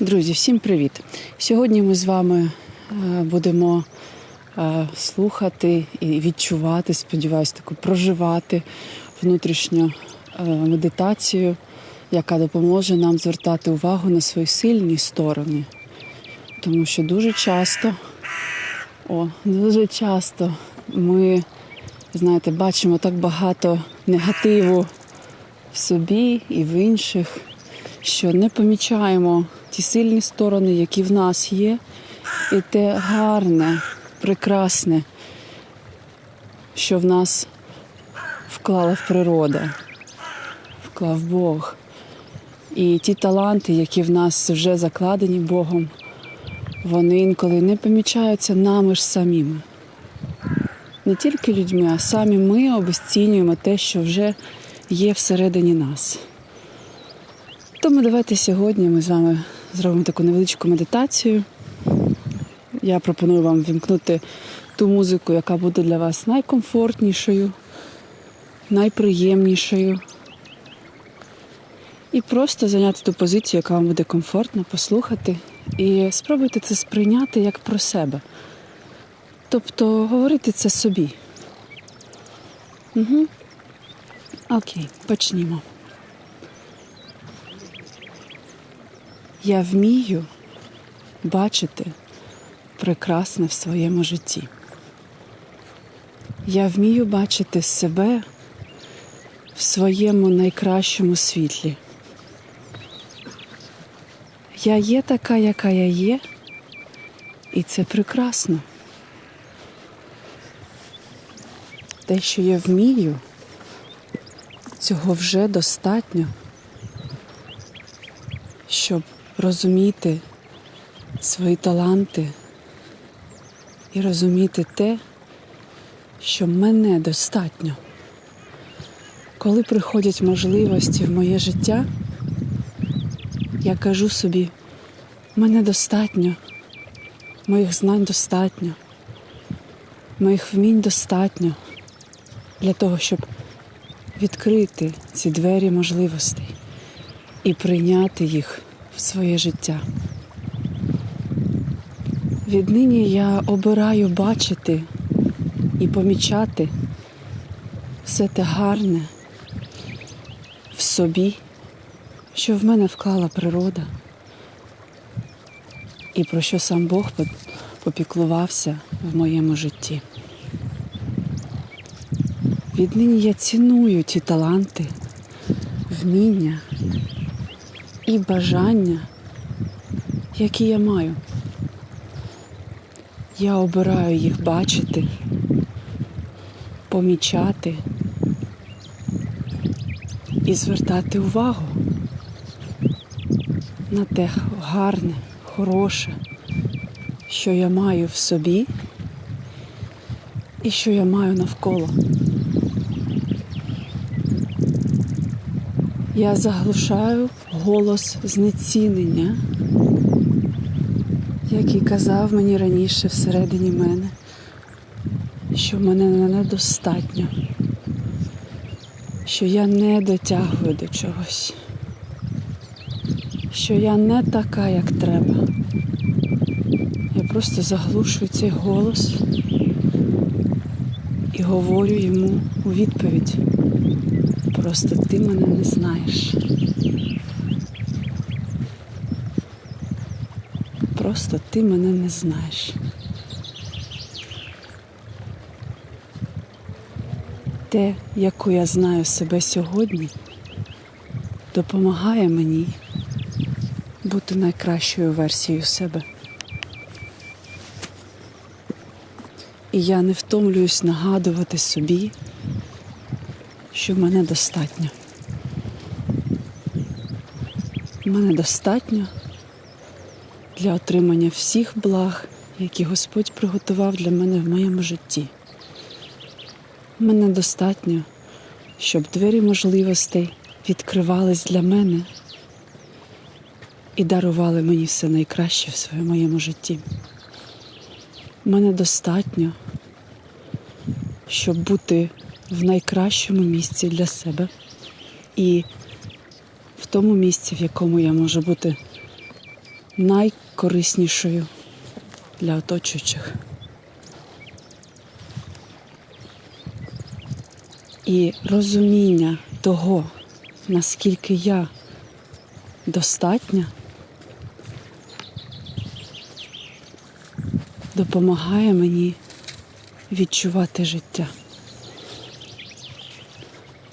Друзі, всім привіт! Сьогодні ми з вами е, будемо е, слухати і відчувати, сподіваюсь, таку проживати внутрішню е, медитацію, яка допоможе нам звертати увагу на свої сильні сторони. Тому що дуже часто, о, дуже часто ми, знаєте, бачимо так багато негативу в собі і в інших, що не помічаємо ті сильні сторони, які в нас є, і те гарне, прекрасне, що в нас вклала в природа, вклав Бог. І ті таланти, які в нас вже закладені Богом, вони інколи не помічаються нами ж самими. Не тільки людьми, а самі ми обесцінюємо те, що вже є всередині нас. Тому давайте сьогодні ми з вами зробимо таку невеличку медитацію. Я пропоную вам вімкнути ту музику, яка буде для вас найкомфортнішою, найприємнішою. І просто зайняти ту позицію, яка вам буде комфортно, послухати. І спробуйте це сприйняти як про себе. Тобто говорити це собі. Угу. Окей, почнімо. Я вмію бачити прекрасне в своєму житті. Я вмію бачити себе в своєму найкращому світлі. Я є така, яка я є, і це прекрасно. Те, що я вмію, цього вже достатньо, щоб розуміти свої таланти і розуміти те, що мене достатньо. Коли приходять можливості в моє життя, я кажу собі, мене достатньо, моїх знань достатньо, моїх вмінь достатньо для того, щоб відкрити ці двері можливостей і прийняти їх в своє життя. Віднині я обираю бачити і помічати все те гарне в собі, що в мене вклала природа, і про що сам Бог попіклувався в моєму житті. Віднині я ціную ті таланти, вміння і бажання, які я маю. Я обираю їх бачити, помічати і звертати увагу на те гарне, хороше, що я маю в собі і що я маю навколо. Я заглушаю голос знецінення, який казав мені раніше всередині мене, що мене недостатньо, що я не дотягую до чогось, що я не така, як треба. Я просто заглушую цей голос і говорю йому у відповідь. Просто ти мене не знаєш. Просто ти мене не знаєш. Те, яку я знаю себе сьогодні, допомагає мені бути найкращою версією себе. І я не втомлююсь нагадувати собі, що мене достатньо. Мене достатньо для отримання всіх благ, які Господь приготував для мене в моєму житті. Мене достатньо, щоб двері можливостей відкривались для мене і дарували мені все найкраще в своєму моєму житті. Мене достатньо, щоб бути в найкращому місці для себе і в тому місці, в якому я можу бути найкориснішою для оточуючих. І розуміння того, наскільки я достатня, допомагає мені відчувати життя.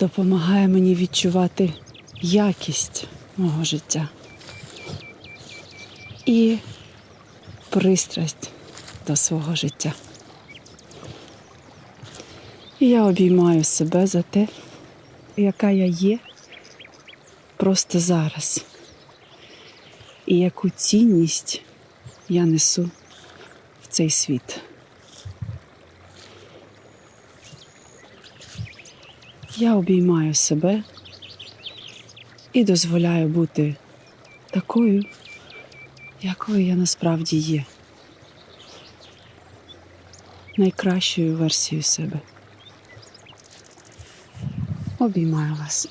Допомагає мені відчувати якість мого життя і пристрасть до свого життя. І я обіймаю себе за те, яка я є просто зараз. І яку цінність я несу в цей світ. Я обіймаю себе і дозволяю бути такою, якою я насправді є. Найкращою версією себе. Обіймаю вас.